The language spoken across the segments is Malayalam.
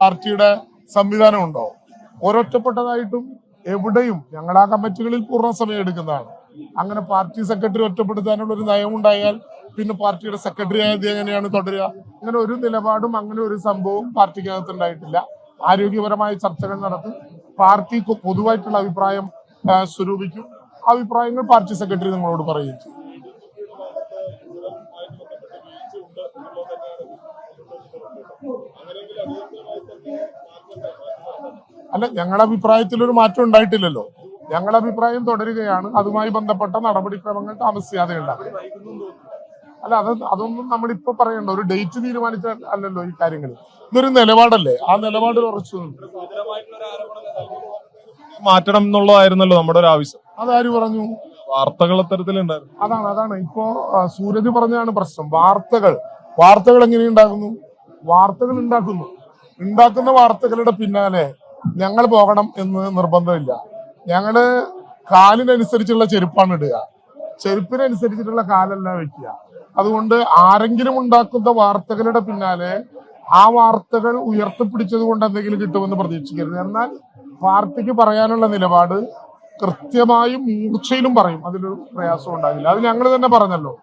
പാർട്ടിയുടെ സംവിധാനം ഉണ്ടോ ഒരൊറ്റപ്പെട്ടതായിട്ടും എവിടെയും ഞങ്ങൾ ആ കമ്മിറ്റികളിൽ പൂർണ സമയം എടുക്കുന്നതാണ്. അങ്ങനെ പാർട്ടി സെക്രട്ടറി ഒറ്റപ്പെടുത്താനുള്ള ഒരു നയം ഉണ്ടായാൽ പിന്നെ പാർട്ടിയുടെ സെക്രട്ടറി ആയത് എങ്ങനെയാണ് തുടരുക? അങ്ങനെ ഒരു നിലപാടും അങ്ങനെ ഒരു സംഭവവും പാർട്ടിക്കകത്ത് ഉണ്ടായിട്ടില്ല ആരോഗ്യപരമായ ചർച്ചകൾ നടത്തി പാർട്ടിക്ക് പൊതുവായിട്ടുള്ള അഭിപ്രായം സ്വരൂപിക്കും. അഭിപ്രായങ്ങൾ പാർട്ടി സെക്രട്ടറി നിങ്ങളോട് പറയുകയും ചെയ്യും. അല്ല ഞങ്ങളുടെ അഭിപ്രായത്തിൽ ഒരു മാറ്റം ഉണ്ടായിട്ടില്ലല്ലോ. ഞങ്ങളുടെ അഭിപ്രായം തുടരുകയാണ്. അതുമായി ബന്ധപ്പെട്ട നടപടിക്രമങ്ങൾ താമസിയാതെ ഉണ്ടാകും. അല്ല അത് അതൊന്നും നമ്മളിപ്പോ പറയണ്ട. ഒരു ഡേറ്റ് തീരുമാനിച്ച അല്ലല്ലോ ഈ കാര്യങ്ങൾ ഇതൊരു നിലപാടല്ലേ? ആ നിലപാടിൽ ഉറച്ചു നിന്നു മാറ്റണം എന്നുള്ളതായിരുന്നല്ലോ നമ്മുടെ ഒരു ആവശ്യം. അതാര് പറഞ്ഞു? വാർത്തകൾ അത്തരത്തിലുണ്ടായിരുന്നു. അതാണ് അതാണ്. ഇപ്പോ സൂരജ് പറഞ്ഞാണ് പ്രശ്നം. വാർത്തകൾ. വാർത്തകൾ എങ്ങനെ ഉണ്ടാകുന്നു? വാർത്തകൾ ഉണ്ടാക്കുന്നു. ഉണ്ടാക്കുന്ന വാർത്തകളുടെ പിന്നാലെ ഞങ്ങൾ പോകണം എന്ന് നിർബന്ധമില്ല. ഞങ്ങൾ കാലിനനുസരിച്ചുള്ള ചെരുപ്പാണ് ഇടുക. ചെരുപ്പിനനുസരിച്ചിട്ടുള്ള കാലല്ല വെക്കുക. അതുകൊണ്ട് ആരെങ്കിലും ഉണ്ടാക്കുന്ന വാർത്തകളുടെ പിന്നാലെ ആ വാർത്തകൾ ഉയർത്തിപ്പിടിച്ചത് കൊണ്ട് എന്തെങ്കിലും കിട്ടുമെന്ന് പ്രതീക്ഷിക്കരുത്. എന്നാൽ പാർട്ടിക്ക് പറയാനുള്ള നിലപാട് കൃത്യമായും മൂർച്ചയിലും പറയും. അതിലൊരു പ്രയാസം ഉണ്ടാകില്ല അത് ഞങ്ങൾ തന്നെ പറഞ്ഞല്ലോ.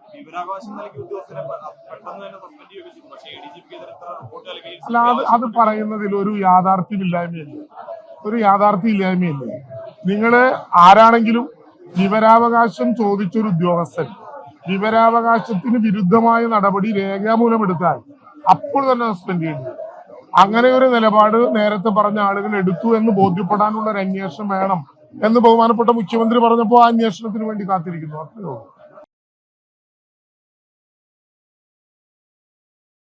അല്ല അത് അത് പറയുന്നതിൽ ഒരു യാഥാർത്ഥ്യമില്ലായ്മയില്ല. ഒരു യാഥാർത്ഥ്യമില്ലായ്മയില്ല. നിങ്ങൾ ആരാണെങ്കിലും വിവരാവകാശം ചോദിച്ചൊരു ഉദ്യോഗസ്ഥൻ വിവരാവകാശത്തിന് വിരുദ്ധമായ നടപടി രേഖാമൂലം എടുത്താൽ അപ്പോൾ തന്നെ സസ്പെൻഡ് ചെയ്യേണ്ടി അങ്ങനെ ഒരു നിലപാട് നേരത്തെ പറഞ്ഞ ആളുകൾ എടുത്തു എന്ന് ബോധ്യപ്പെടാനുള്ള ഒരു അന്വേഷണം വേണം എന്ന് ബഹുമാനപ്പെട്ട മുഖ്യമന്ത്രി പറഞ്ഞപ്പോൾ ആ അന്വേഷണത്തിന് വേണ്ടി കാത്തിരിക്കുന്നു. അത്രയേ ഉള്ളൂ.